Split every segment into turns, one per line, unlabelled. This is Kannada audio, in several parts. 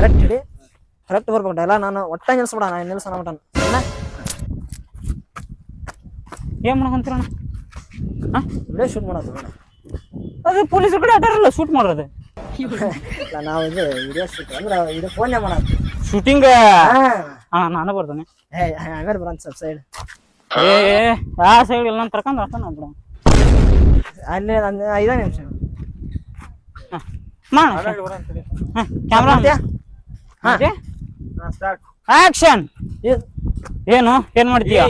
ಕರೆಕ್ಟ್ ಹಿಡಿ ಕರೆಕ್ಟ್ ಬರ್ಬೇಕು. ಎಲ್ಲ ನಾನು ಒಟ್ಟ ನಿಲ್ಸ್ಬಿಡ ನಾನು ನಿಲ್ಸೋಣ ಮಟನ್
ಏನ್ ಮಾಡಕಂತೀರಣ್ಣ ಹಾ?
ವಿಡಿಯೋ ಶೂಟ್ ಮಾಡೋದು.
ಅದು ಪೊಲೀಸ್ ಕಡೆ ಅಡ್ಡಾರಲ್ಲ ಶೂಟ್ ಮಾಡೋದು.
ನಾವು ಇದು ವಿಡಿಯೋ ಶೂಟ್ ಅಂದ್ರೆ ಇದು ಫೋನ್ ಮಾಡೋದು.
ಶೂಟಿಂಗ್
ಹಾ.
ಹಾ ನಾನು ಬರ್ತಾನೆ.
ಏ ಹಂಗಾರೆ ಬರೋಣ ಸ್ವಲ್ಪ ಸೈಡ್
ಏ ಆ ಸೈಡ್ ಇಲ್ಲ ನಾನು ಕರ್ಕೊಂಡು ಬರ್ತಾನೆ ಬಿಡ.
ಅಲ್ಲಿ ಒಂದು ಐದೇ ನಿಮಿಷ.
ಮಾಡ. ಕ್ಯಾಮ್ರಾ?
ಹಾ.
ಆಕ್ಷನ್ ಏನು ಏನ್ ಮಾಡ್ತೀಯ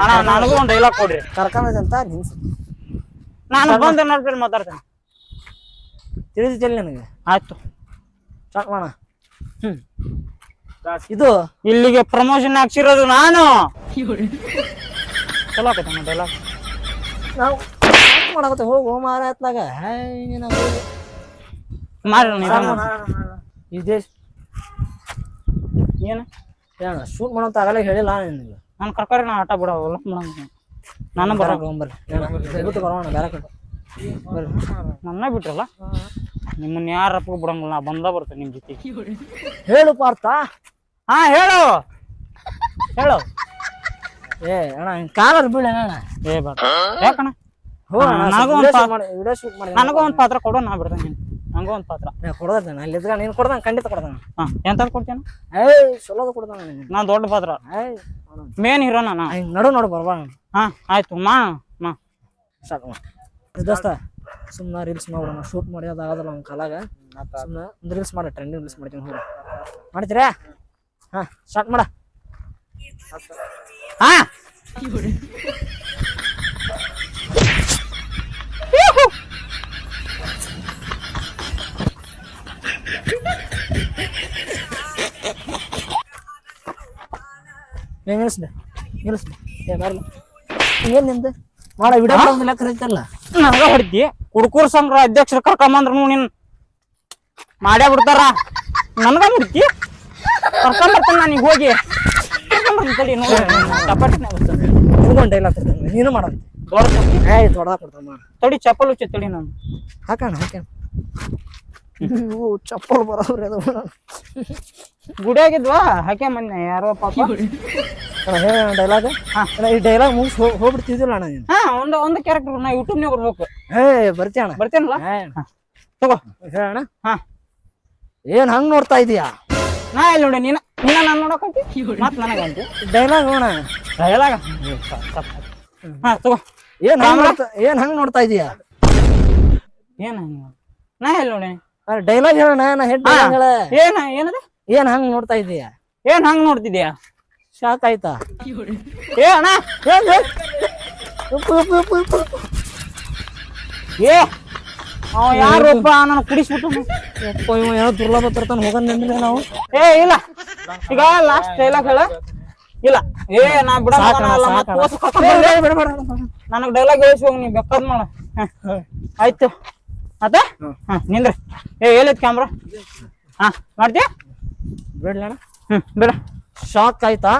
ಅಣ್ಣ ನನಗೂ ಒಂದು ಡೈಲಾಗ್ ಕೊಡ್ರಿ
ಕರ್ಕೊಂಬಂತ ನಿನ್ಸ
ನಾನು ಬಂದ ನೋಡ್ಬಿಟ್ಟು ಮಾತಾಡ್ತೇನೆ
ತಿಳಿದಿಲ್ಲ ನನಗೆ
ಆಯ್ತು
ಸ್ಟಾರ್ಟ್ ಮಾಡೋಣ ಹ್ಮ್ ಇದು
ಇಲ್ಲಿಗೆ ಪ್ರಮೋಷನ್ ಹಾಕ್ಸಿರೋದು ನಾನು ಚಲೋ ಆಕೈತಣ್ಣ ಡೈಲಾಗ್
ನಾವು ಮಾಡಕತ್ತೆ ಹೋಗು ಮಾರ ಎತ್ಲಾಗ
ಮಾಡ್ರಿ
ಈ ದೇಶ
ಏನು?
ಏನ ಶೂಟ್ ಮಾಡೋಂತ ಆಗಲೇ ಹೇಳಿಲ್ಲ ನಿನ್ಗೆ.
ನಾನು ಕರ್ಕರಿ ನಾ ಆಟ ಬಿಡ ಹೊಲ ಮಾಡಂಗ ನಾನು ಬರ
ಬರ್ರಿ ದಯವಿಟ್ಟು ಬರೋಣ ಬೇರೆ ಕಡೆ.
ನನ್ನ ಬಿಟ್ರಲ್ಲ? ನಿಮ್ಮನ್ನ ಯಾರ ಅಪ್ಪ ಬಿಡಂಗಿಲ್ಲ ನಾ ಬಂದ ಬರ್ತೇನೆ ನಿಮ್ ಜೊತೆ.
ಹೇಳು ಪಾರ್ಥ.
ಹಾ ಹೇಳು. ಹೇಳು.
ಏ ಅಣ್ಣ ಕಾಲರ್ ಬೀಳಣ್ಣ
ಏ ಬೇಡ ಯಾಕಣ್ಣ? ನನಗೂ ಒಂದ್ ಪಾ-
ವಿಡಿಯೋ ಶೂಟ್ ಮಾಡಿ
ನನಗೂ ಒಂದು ಪಾತ್ರ ಕೊಡು ನಾ ಬಿಡ್ತೇನೆ ನನಗೂ ಒಂದು ಪಾತ್ರ.
ಕೊಡೋದ ಅಲ್ಲಿ ಇದ್ಗ ನೀನು ಕೊಡ್ದಾನ ಖಂಡಿತ ಕೊಡ್ದಾನ
ಹಾಂ ಎಂತದ್ ಕೊಡ್ತೇನೆ
ಏಯ್ ಚಲೋದು ಕೊಡ್ದಾನ ನಾನು
ನಾ ದೊಡ್ಡ ಪಾತ್ರ.
ಏಯ್
ಮೇನ್ ಹೀರೋ ನಾ
ಹಿಂಗ್ ನಡು ನೋಡು ಬರ್ಬಾ
ಹಾ ಆಯ್ತು ಮಾ ಮಾ.
ಸಾಕು ದೋಸ್ತ ಸುಮ್ಮನೆ ರೀಲ್ಸ್ ಮಾಡೋಣ ಶೂಟ್ ಮಾಡಿ ಅದಾಗದಲ್ಲ ನಮ್ಮ ಕಾಲಾಗ. ಸುಮ್ಮನೆ ಒಂದು ರೀಲ್ಸ್ ಮಾಡಿ ಟ್ರೆಂಡಿಂಗ್ ರೀಲ್ಸ್ ಮಾಡ್ತೀನಿ ಹೋಗಿ. ಮಾಡ್ತೀರಾ? ಹಾಂ ಸ್ಟಾರ್ಟ್ ಮಾಡ.
ಹಾ.
ಏ ನಿಲ್ಸ್ದೆ ನಿಲ್ಸ್ದೆ. ಏ ಬರಲ್ಲ ಏನು ನಿಂದು? ಮಾಡ ವಿಡಿಯೋ ಮಾಡೋದಿಲ್ಲ ಕರೀತಲ್ಲ
ನನಗ ಹೊಡಿತಿ ಕುಡ್ಕೂರ್ ಸಂಘ ಅಧ್ಯಕ್ಷರು ಕರ್ಕೊಂಬಂದ್ರು ನಿನ್. ಮಾಡ್ಯಾ ಬಿಡ್ತಾರ. ನನಗ ಮುಡ್ತಿ ಕರ್ಕೊಂಬರ್ತಾನ ನನಗೆ ಹೋಗಿ. ಕರ್ಕೊಂಬರ್ತೀನಿ ನೋಡಿ ಚಪಾಟಿನ
ನಿನ್ಗೊಂದು ಡೈಲಾಗ್ ಕೊಡ್ತೀನಿ ನೀನು ಮಾಡೋದು
ದೊಡ್ಡ
ಕೊಡ್ತಾನೆ ಮಾಡ.
ತಡಿ ಚಪ್ಪಲ್ ಹುಚ್ಚಿ ತಡಿ ನಾನು.
ಹಾಕೋಣ ಹಾಕೋಣ. ಇವು ಚಪ್ಪಲ್ ಬರೋಬ್ರಿ ಅದು
ಗುಡಿಯಾಗಿದ್ವಾ ಹಾಕೆ ಮೊನ್ನೆ ಯಾರೋ ಪಾಪ?
ಡೈಲಾಗ್
ಹಾ.
ಈ ಡೈಲಾಗ್ ಮುಗಿಸ್ ಹೋಗ್ಬಿಡ್ತಿದ್ದಿಲ್ಲ ಅಣ್ಣ ನೀನು?
ಹಾ ಒಂದು ಒಂದು ಕ್ಯಾರೆಕ್ಟರ್ ನಾ ಯೂಟ್ಯೂಬ್ನಾಗ ಬರ್ಬೇಕು
ಏ ಬರ್ತೀಯ ಅಣ್ಣ?
ಬರ್ತೇನಲ್ಲ
ತಗೋ
ಹಾ. ತಗೋ
ಹೇಳಣ್ಣ
ಹಾ.
ಏನ್ ಹಂಗ್ ನೋಡ್ತಾ ಇದೀಯಾ?
ನಾ ಇಲ್ಲಿ ನೋಡಿ ನೀನ ನೀನ ನಾನು ನೋಡಕಂತಿ ಮತ್ ನನಗಂತಿ
ಡೈಲಾಗ್ ನೋಡ
ಡೈಲಾಗ್ ಹಾ ತಗೋ.
ಏನ್ ಹಂಗ್ ನೋಡ್ತಾ ಏನ್ ಹಂಗ್ ನೋಡ್ತಾ ಇದೀಯಾ?
ಏನ ನಾ ಎಲ್ಲಿ ನೋಡಿ?
ಡೈಲಾಗ್ ಹೇಳಣ್ಣ ನಾ ಹೆಡ್ ಹೇಳ.
ಏನ ಏನದ?
ಏನ್ ಹಂಗ್ ನೋಡ್ತಾ ಇದೀಯಾ?
ಏನ್ ಹಂಗ್ ನೋಡ್ತಿದ್ಯಾ?
ಶಾಕ್ ಆಯ್ತಾ?
ಏ ಅಣ್ಣ. ಏ ಅವ ಯಾರೊಬ್ಬ ನಾನು ಕುಡಿಸ್ಬಿಟ್ಟು
ಅಪ್ಪ ಇವ ಏನೋ ದುರ್ಲಭ ತರ್ತಾನ ಹೋಗನ್ ನಿಂದ್ರೆ ನಾವು.
ಏ ಇಲ್ಲ. ಈಗ ಲಾಸ್ಟ್ ಡೈಲಾಗ್ ಹೇಳ. ಇಲ್ಲ. ಏ ನಾ ಬಿಡ. ನನಗ್ ಡೈಲಾಗ್ ಹೇಳಿಸಿ ಹೋಗಿ ನೀ ಬೇಕಾದ್ ಮಾಡ ಆಯ್ತು. ಆತ ಹಾ ನಿಂದ್ರಿ. ಏ ಹೇಳಿದ್ ಕ್ಯಾಮ್ರಾ ಹಾ ಮಾಡ್ತೀಯ?
ಬಿಡ್ಲಣ್ಣ.
ಹ್ಮ್ ಬಿಡ.
ಶಾಕ್ ಆಯ್ತಾ?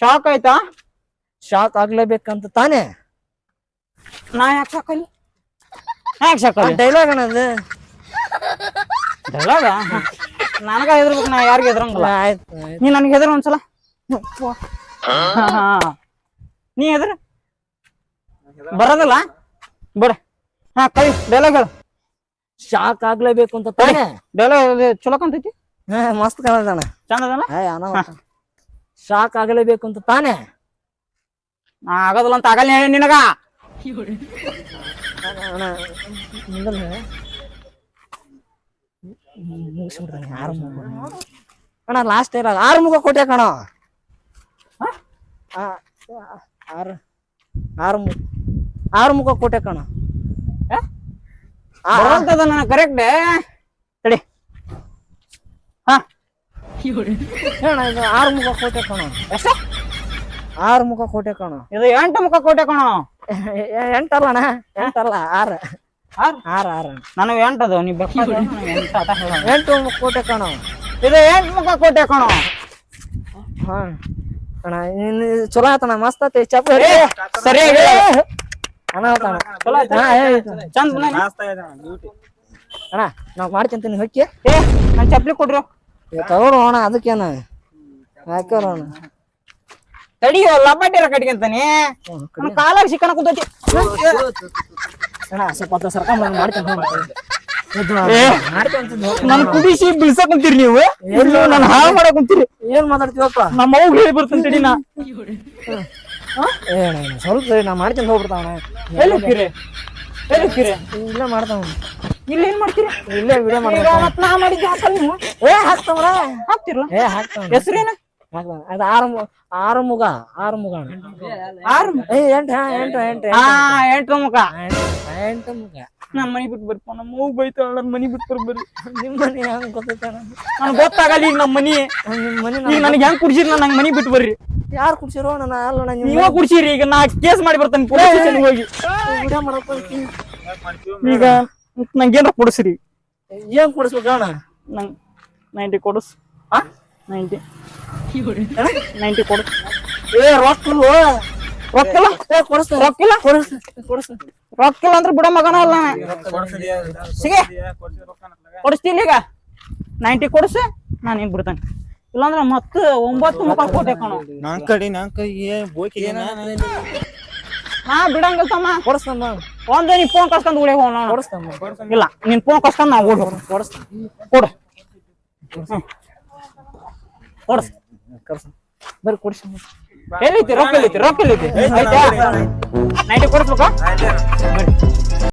ಶಾಕ್ ಆಯ್ತಾ?
ಶಾಕ್ ಆಗ್ಲೇಬೇಕಂತ ತಾನೇ?
ನಾ ಯಾಕೆ ಸಾಕಲಿ ಯಾಕೆ ಸಾಕಲಿ
ಡೈಲಾಗ್ ಅಣ್ಣದು
ಡೈಲಾಗ ನನಗ ಹೆದರ್ಬೇಕು ನಾ ಯಾರಿಗೆ ಹೆದರಂಗಿಲ್ಲ.
ಆಯ್ತು.
ನೀ ನನಗೆ ಹೆದ್ರ ಒಂದ್ಸಲ. ನೀ ಹೆದ್ರ? ಬರೋದಲ್ಲ? ಬಿಡ. ಹಾ ಕೈ ಡೈಲಾಗ್ ಹೇಳು.
ಶಾಕ್ ಆಗ್ಲೇಬೇಕು ಅಂತ ತಾನೆ?
ಬೆಲೆ ಚಲೋ ಕಾಣ್ತೈತಿ?
ಹಾ, ಮಸ್ತ್ ಕಾಣ
ಚಂದ
ಶಾಕ್ ಆಗಲೇಬೇಕು ಅಂತ ತಾನೇ?
ನಾ ಆಗೋದಿಲ್ಲ ಅಂತ ಆಗಲ್ಲ ಹೇಳಿ ನಿನಗ.
ಮುಗಿಸ್ಬಿಡ್ತಾನೆ ಆರು ಮುಗ ಅಣ್ಣ ಲಾಸ್ಟ್ ಇರ ಆರು ಮುಗ ಕೊಟ್ಟೆ ಕಣ ಆರು ಆರು ಮುಗ ಆರು ಮುಗ ಕೊಟ್ಟೆ ಕಣ?
ಬರುವಂತದ ನನ್ನ ಕರೆಕ್ಟ್ ತಡಿ. ಹಾ.
ಹೇಳ ಇದು ಆರು ಮುಖ ಕೋಟೆ ಕಣ.
ಎಷ್ಟ?
ಆರು ಮುಖ ಕೋಟೆ ಕಣ.
ಇದು ಎಂಟು ಮುಖ ಕೋಟೆ ಕಣ.
ಎಂಟಲ್ಲ ಅಣ್ಣ ಎಂಟಲ್ಲ ಆರು.
ಆರ್?
ಆರು ಆರು.
ನನಗೆ ಎಂಟದು ನೀ ಬೇಕಾದ ಎಂಟು
ಮುಖ ಕೋಟೆ ಕಣ.
ಇದು ಎಂಟು ಮುಖ ಕೋಟೆ ಕಣ.
ಹಾ. ಅಣ್ಣ ಇನ್ನು ಚಲೋ ಆತಣ್ಣ ಮಸ್ತ್ ಆತ ಚಪ್ಪ.
ಸರಿಯಾಗಿ
ಅಣ್ಣ
ಚಲೋ ಆಯ್ತಾ? ಚಂದ ಮನೆ
ಅಣ್ಣ. ನಾವ್ ಮಾಡ್ಕೊಂತೀನಿ ಹೊಕ್ಕಿ
ಏ ಚಪ್ಲಿ ಕೊಡ್ರಿ.
ತಗೋರು ಅಣ್ಣ ಅದಕ್ಕೇನ ಅಣ್ಣ.
ತಡಿಯೋ ಕಟ್ಕೊಂತಾನೆ ನಮ್ ಕಾಲಾಗ ಸಿಕ್ಕಣ ಕುಂತೈತಿ.
ಅಣ್ಣ ಸ್ವಲ್ಪ ಹೊತ್ತು ಸರ್ಕೊಂಡ್ ಬಂದು ಮಾಡ್ಕೊಂತ
ಏ. ನನ್ ಕುದಿಸಿ ಬಿಳ್ಸಕ್ ಕುಂತೀರಿ ನೀವು? ನನ್ ಹಾಳು ಮಾಡಕ್ ಕುಂತೀರಿ.
ಏನ್ ಮಾತಾಡ್ತೀವಪ್ಪ?
ನಮ್ಮ ಅವ್ಗ ಹೇಳಿ ಬರ್ತೀನಿ ನಾ.
ಏ ಅಣ್ಣ ಇನ್ನು ಸ್ವಲ್ಪ ನಾ ಮಾಡ್ಕೊಂಡು ಹೋಗ್ಬಿಡ್ತಾವಣ.
ಎಲ್ಲಿ ಹೋಗ್ತೀರಿ? ಎಲ್ಲಿ ಹೋಗ್ತೀರಿ?
ಇಲ್ಲ ಮಾಡ್ತಾವ
ಇಲ್ಲಿ ಏನ್ ಮಾಡ್ತೀರಿ?
ಇಲ್ಲೇ ವಿಡಿಯೋ ಮಾಡ್ತಾವ
ಮತ್ ನಾ ಮಾಡಿದ್ದೆ ಹಾಕಲ್ ನೀವು?
ಏ ಹಾಕ್ತಾವ್ರ
ಹಾಕ್ತಿರ್ಲ
ಏ ಹಾಕ್ತಾವ
ಹೆಸ್ರೇನ?
ಅದು ಆರು ಆರು ಮುಗ ಆರು ಮುಗ
ಆರು
ಏ ಎಂಟು ಎಂಟು ಎಂಟು. ಎಂಟು ಎಂಟು ಮುಗ.
ನಮ್ ಮನಿ ಬಿಟ್ಟು ಬರ್ಪ ನಮ್ಮ ಅವ್ಗ ಬೈತಾಳ ನನ್ ಮನಿ ಬಿಟ್ಟು ಬರ್ಬರಿ
ನಿಮ್ಮ ಮನೆ ಹೆಂಗ್ ಗೊತ್ತೈತೆ
ನನ್ ಗೊತ್ತಾಗಲ್ಲ ಈಗ ನಮ್ಮ ಮನಿ.
ನಿಮ್ಮ ಮನೆ
ಈಗ ನನಗೆ ಹೆಂಗ್ ಕುಡ್ಸಿರಿ ನನ್ ಮನಿ ಬಿಟ್ಟು ಬರ್ರಿ.
ಯಾರು ಕುಡ್ಸಿರೋ ನನ್ನ ಅಲ್ಲ ನಾನು
ನೀವ ಕುಡ್ಸಿರಿ ಈಗ ನಾ ಕೇಸ್ ಮಾಡಿ ಬರ್ತೇನೆ ಪೊಲೀಸ್ ಸ್ಟೇಷನ್ ಹೋಗಿ.
ವಿಡಿಯೋ ಮಾಡಪ್ಪ
ಈಗ ನಂಗೇನ್ರ ಕೊಡಿಸ್ರಿ?
ಏನ್ ಕೊಡಿಸ್ಬೇಕು ಅಣ್ಣ
ನಂಗ್ ನೈಂಟಿ ಕೊಡಿಸ್. ನೈಂಟಿ. ನೈಂಟಿ ಕೊಡಿಸ್.
ಏ ರೊಕ್ಕ?
ರೊಕ್ಕಿಲ್ಲ?
ರೊಕ್ಕ ಕೊಡಸ್.
ರೊಕ್ಕಿಲ್ಲ?
ಕೊಡಿಸ್ತಾರ
ಇಲ್ಲ ಅಂದ್ರೆ ಬಿಡ ಮಗನ ಅಲ್ಲ ಸಿಗೆ. ಕೊಡಿಸ್ತೀನಿ ಈಗ. ನೈಂಟಿ ಕೊಡಿಸಿ ನಾನು ಹಿಂಗ್ ಬಿಡ್ತಾನೆ. ಇಲ್ಲಾಂದ್ರೆ ಮತ್ತೆ ಒಂಬತ್ತು ಮುಖ ಕೋಟೆ ಕಾಣೋ.
ಕಡಿನ ಕಡಿ ನಾನ್ ಕೈ ಬೋಕಿ
ನಾ ಬಿಡಂಗಿಲ್ಲ ತಮ್ಮ
ಕೊಡಿಸ್ತಾನ
ಒಂದ್ ನೀ ಫೋನ್ ಕಸ್ಕೊಂಡ್ ಉಳಿ ಹೋಗೋಣ
ಕೊಡಿಸ್ತಾನ
ಇಲ್ಲ ನಿನ್ ಫೋನ್ ಕಸ್ಕೊಂಡ್ ನಾವು ಓಡ್.
ಕೊಡಿಸ್ತಾನ
ಕೊಡು. ಕೊಡ್ಸ್.
ಬರ್ರಿ ಕೊಡಿಸಿ
ಎಲ್ಲೈತಿ ರೊಕ್ಕ ಎಲ್ಲೈತಿ ರೊಕ್ಕ ಎಲ್ಲೈತಿ ಆಯ್ತಾ? ನೈಂಟಿ ಕೊಡಿಸ್ಬೇಕಾ?